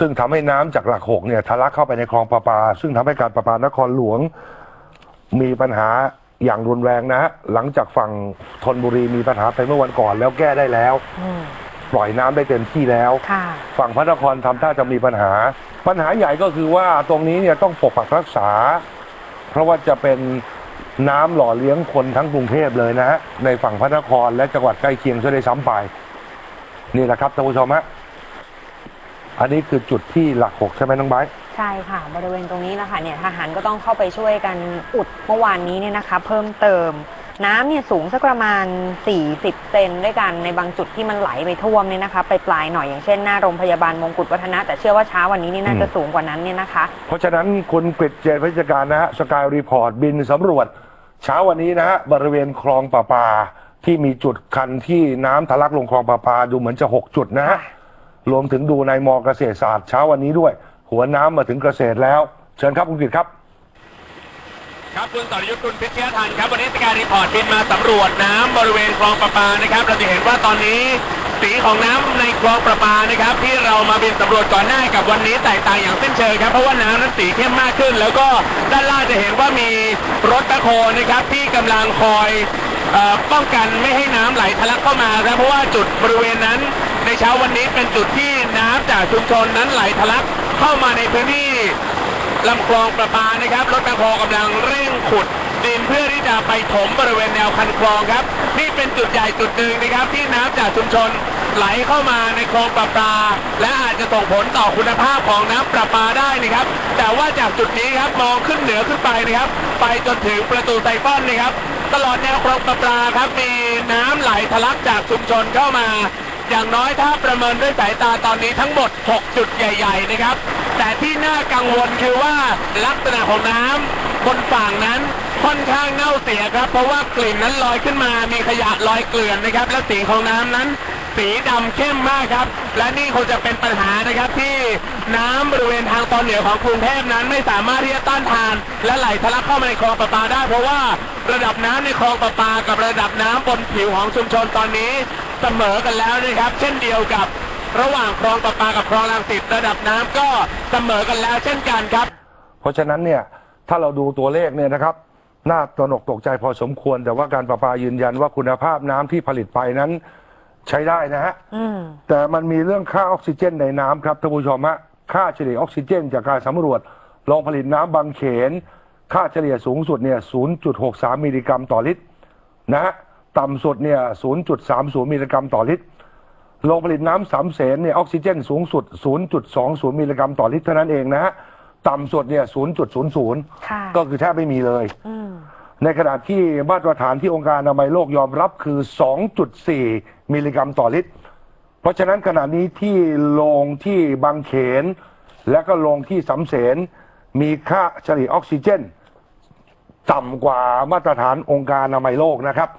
ซึ่งทำให้น้ำจากหลักหกเนี่ยทะลักเข้าไปในคลองประปา ซึ่งทำให้การประปานครหลวง มีปัญหาอย่างรุนแรงนะฮะหลังจากฝั่งธนบุรีมีปัญหาไปเมื่อวันก่อนแล้วแก้ได้แล้วอืมปล่อยน้ำได้เต็มที่แล้วค่ะฝั่งพระนครทำท่าจะมีปัญหา ปัญหาใหญ่ก็คือว่าตรงนี้เนี่ยต้องปกปักรักษา เพราะว่าจะเป็นน้ำหล่อเลี้ยงคนทั้งกรุงเทพเลยนะฮะในฝั่งพระนครและจังหวัดใกล้เคียงซะด้วยซ้ำไป นี่แหละครับท่านผู้ชมฮะ อันนี้คือจุดที่หลักหกใช่ไหมน้องไบร์ทใช่ค่ะ บริเวณตรงนี้นะคะเนี่ยทหารก็ต้องเข้าไปช่วยกันอุดเมื่อวานนี้เนี่ยนะคะ เพิ่มเติม น้ำเนี่ยสูงสักประมาณ 40 เซนด้วยกันในบางจุดที่มันไหลไปท่วมเนี่ยนะคะไปปลายๆหน่อยอย่างเช่นหน้าโรงพยาบาลมงกุฎวัฒนะแต่เชื่อว่าเช้าวันนี้นี่น่าจะสูงกว่านั้นเนี่ยนะคะ เพราะฉะนั้นคุณกฤษเจตพิจการนะฮะสกายรีพอร์ตบินสำรวจ เช้าวันนี้นะฮะบริเวณคลองประปา ที่มีจุดคันที่น้ำทะลักลงคลองประปาดูเหมือนจะ6จุดนะฮะ รวมถึงดูในมอเกษตรศาสตร์เช้าวันนี้ด้วย หัวน้ำมาถึงเกษตรแล้ว เชิญครับคุณกฤษครับ ครับคุณสรยุทธ์คุณพิชยทันครับวันนี้สการรีพอร์ตบินมาสำรวจน้ำบริเวณคลองประปานะครับ เราจะเห็นว่าตอนนี้สีของน้ำในคลองประปานะครับ ที่เรามาบินสำรวจก่อนหน้ากับวันนี้แตกต่างอย่างสิ้นเชิงครับเพราะว่าน้ำนั้นสีเข้มมากขึ้น แล้วก็ด้านล่างจะเห็นว่ามีรถแบคโฮนะครับที่กำลังคอยเอ่อป้องกันไม่ให้น้ำไหลทะลักเข้ามาครับเพราะว่าจุดบริเวณนั้น ในเช้าวันนี้เป็นจุดที่น้ำจากชุมชนนั้นไหลทะลักเข้ามาในพื้นที่ลำคลองประปานะครับ รถแบคโฮกำลังเร่งขุดดินเพื่อที่จะไปถมบริเวณแนวคันคลองครับ นี่เป็นจุดใหญ่จุดหนึ่งนะครับ ที่น้ำจากชุมชนไหลเข้ามาในคลองประปา และอาจจะส่งผลต่อคุณภาพของน้ำประปาได้นะครับ แต่ว่าจากจุดนี้ครับมองขึ้นเหนือขึ้นไปนะครับ ไปจนถึงประตูไซฟอนนะครับ ตลอดแนวคลองประปาครับมีน้ำไหลทะลักจากชุมชนเข้ามา อย่างน้อยถ้าประเมินด้วยสายตาตอนนี้ทั้งหมด 6 จุดใหญ่ ๆ นะครับ แต่ที่น่ากังวลคือว่าลักษณะของน้ำบนฝั่งนั้นค่อนข้างเน่าเสียครับ เพราะว่ากลิ่นนั้นลอยขึ้นมา มีขยะลอยเกลื่อนนะครับ และสีของน้ำนั้น สีดำเข้มมากครับ และนี่คงจะเป็นปัญหานะครับ ที่น้ำบริเวณทางตอนเหนือของกรุงเทพนั้นไม่สามารถที่จะต้านทาน และไหลทะลักเข้ามาในคลองประปาได้ เพราะว่าระดับน้ำในคลองประปากับระดับน้ำบนผิวของชุมชนตอนนี้ เสมอกันแล้วนะครับ เช่นเดียวกับระหว่างคลองประปากับคลองลังสิตระดับน้ำก็เสมอกันแล้วเช่นกันครับ เพราะฉะนั้นเนี่ยถ้าเราดูตัวเลขเนี่ยนะครับน่าตระหนกตกใจพอสมควร แต่ว่าการประปายืนยันว่าคุณภาพน้ำที่ผลิตไปนั้นใช้ได้นะฮะอืมแต่มันมีเรื่องค่าออกซิเจนในน้ำครับท่านผู้ชมฮะค่าเฉลี่ยออกซิเจน จากการสำรวจโรงผลิตน้ำบางเขน ค่าเฉลี่ยสูงสุดเนี่ย 0.63 มิลลิกรัมต่อลิตรนะฮะ ต่ำสุดเนี่ย 0.30 มิลลิกรัมต่อลิตร โรงผลิตน้ำสามเสนเนี่ยออกซิเจนสูงสุด 0.20 มิลลิกรัมต่อลิตรเท่านั้นเองนะฮะ ต่ำสุดเนี่ย 0.00ค่ะก็คือแทบไม่มีเลยอืมในขณะที่มาตรฐานที่องค์การอนามัยโลกยอมรับคือ 2.4 มิลลิกรัมต่อลิตร เพราะฉะนั้นขณะนี้ที่โรงที่บางเขน และก็โรงที่สำเสนมีค่าเฉลี่ยออกซิเจน ต่ำกว่ามาตรฐานองค์การอนามัยโลกนะครับ